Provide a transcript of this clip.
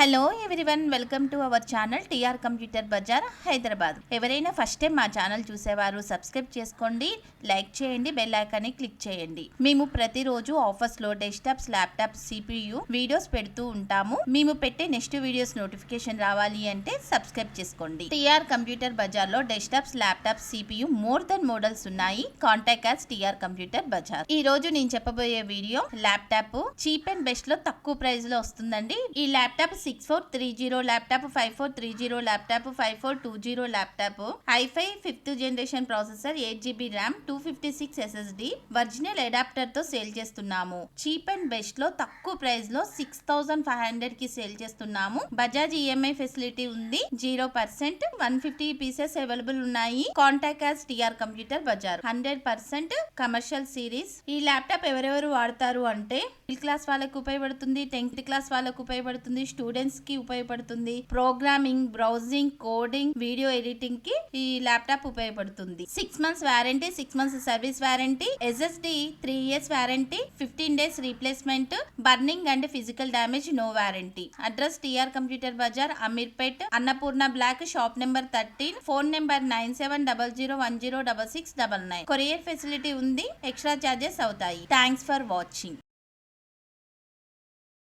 Hello everyone welcome to our channel TR computer bazaar Hyderabad ఎవరైనా first time మా channel చూసేవారు subscribe చేసుకోండి like చేయండి బెల్ ఐకాన్ని క్లిక్ చేయండి. మేము ప్రతిరోజు ఆఫర్స్లో డెస్క్టాప్స్ ల్యాప్టాప్స్ సిపియు వీడియోస్ పెడుతూ ఉంటాము. మేము పెట్టే నెక్స్ట్ వీడియోస్ నోటిఫికేషన్ రావాలి అంటే సబ్స్క్రైబ్ చేసుకోండి. టిఆర్ కంప్యూటర్ బజార్లో desktops laptops CPU more than models ఉన్నాయి. Contact us TR computer bazaar ఈ రోజు నేను చెప్పబోయే వీడియో ల్యాప్టాప్ చీప్ అండ్ బెస్ట్లో తక్కువ ప్రైస్లో వస్తుందండి. ఈ laptop six four three zero laptop five four three zero laptop five four two zero laptop I five fifth generation processor eight GB RAM two fifty six SSD original అడాప్టర్తో sale చేస్తున్నాము. Cheap and బెస్ట్లో తక్కువ ప్రైస్లో six thousand five హండ్రెడ్కి sale చేస్తున్నాము. Bajaj EMI facility ఉంది. Zero percent one fifty pieces available ఉన్నాయి. Contact us TR computer bazaar hundred percent commercial series ఈ laptop ఎవరెవరు వాడతారు అంటే మిడిల్ క్లాస్ వాళ్ళకు ఉపయోగపడుతుంది టెన్త్ క్లాస్ వాళ్ళకు ఉపయోగపడుతుంది స్టూడెంట్స్కి ఉపయోగపడుతుంది. ప్రోగ్రామింగ్ బ్రౌజింగ్ కోడింగ్ వీడియో ఎడిటింగ్కి ఈ ల్యాప్టాప్ ఉపయోగపడుతుంది. Six months warranty six months service warranty SSD three years warranty fifteen days replacement burning and physical damage no warranty address TR computer bazaar Ameerpet Annapurna block shop number thirteen phone number nine seven double zero one zero double six double nine courier facility ఉంది extra charges అవుతాయి. Thanks for watching